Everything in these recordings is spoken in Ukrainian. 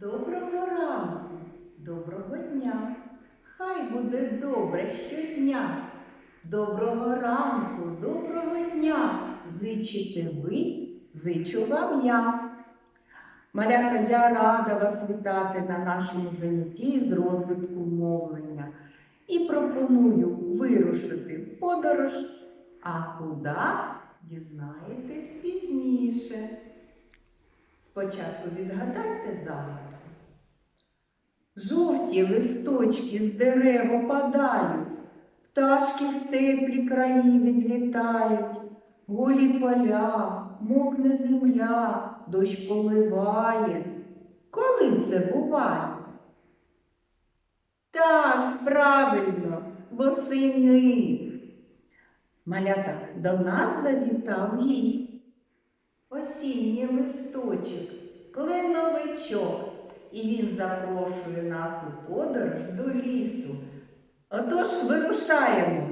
Доброго ранку, доброго дня. Хай буде добре щодня. Доброго ранку, доброго дня. Зичите ви, зичу вам я. Малята, я рада вас вітати на нашому занятті з розвитку мовлення і пропоную вирушити в подорож, а куди дізнаєтесь пізніше. Спочатку відгадайте загадку. Жовті листочки з дерев опадають, пташки в теплі краї відлітають, голі поля, мокне земля, дощ поливає. Коли це буває? Так, правильно, восени. Малята, до нас завітав гість. Осінній листочок, клиновичок, і він запрошує нас у подорож до лісу. Отож вирушаємо.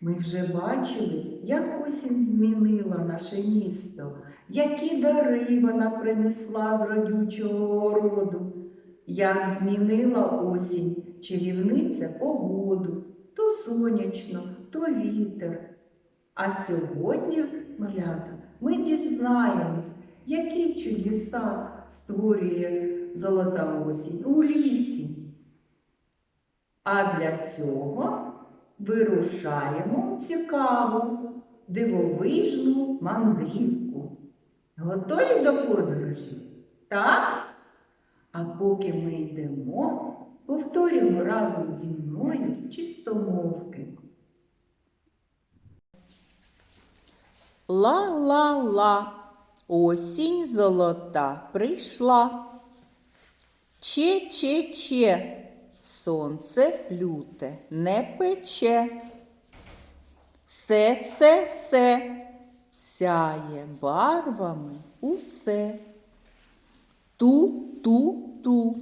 Ми вже бачили, як осінь змінила наше місто, які дари вона принесла з родючого роду, як змінила осінь чарівниця погоду, то сонячно, то вітер. А сьогодні, малята, ми дізнаємось, які чудеса створює золота осінь у лісі. А для цього вирушаємо цікаву, дивовижну мандрівку. Готові до подорожі? Так? А поки ми йдемо, повторюємо разом зі мною чистомовки. Ла-ла-ла, осінь золота прийшла. Че-че-че, сонце люте не пече. Се-се-се, сяє барвами усе. Ту-ту-ту,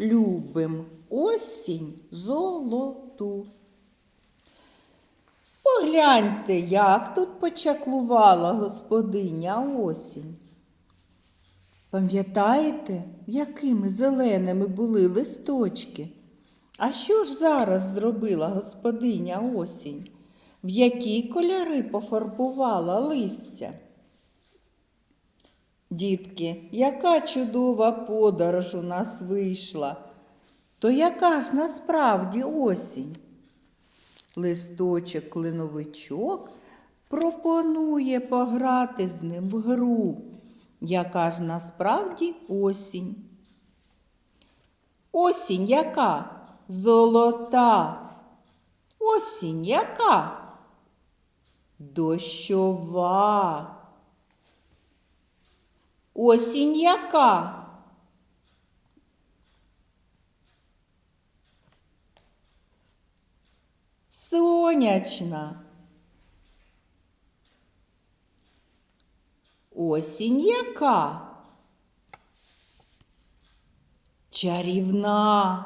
любим осінь золоту. Погляньте, як тут почаклувала господиня осінь. Пам'ятаєте, якими зеленими були листочки? А що ж зараз зробила господиня осінь? В які кольори пофарбувала листя? Дітки, яка чудова подорож у нас вийшла. То яка ж насправді осінь? Листочок клиновичок пропонує пограти з ним в гру, яка ж насправді осінь. Осінь яка? Золота. Осінь яка? Дощова. Осінь яка? Сонячна. Осінь яка? Чарівна.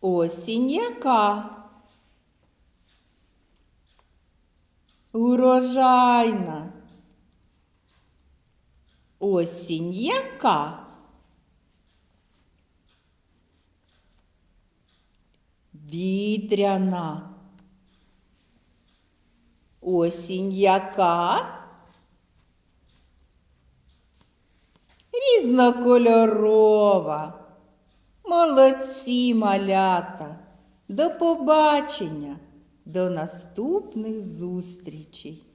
Осінь яка? Урожайна. Осінь яка? Вітряна. Осінь яка? Різнокольорова. Молодці малята. До побачення, до наступних зустрічей.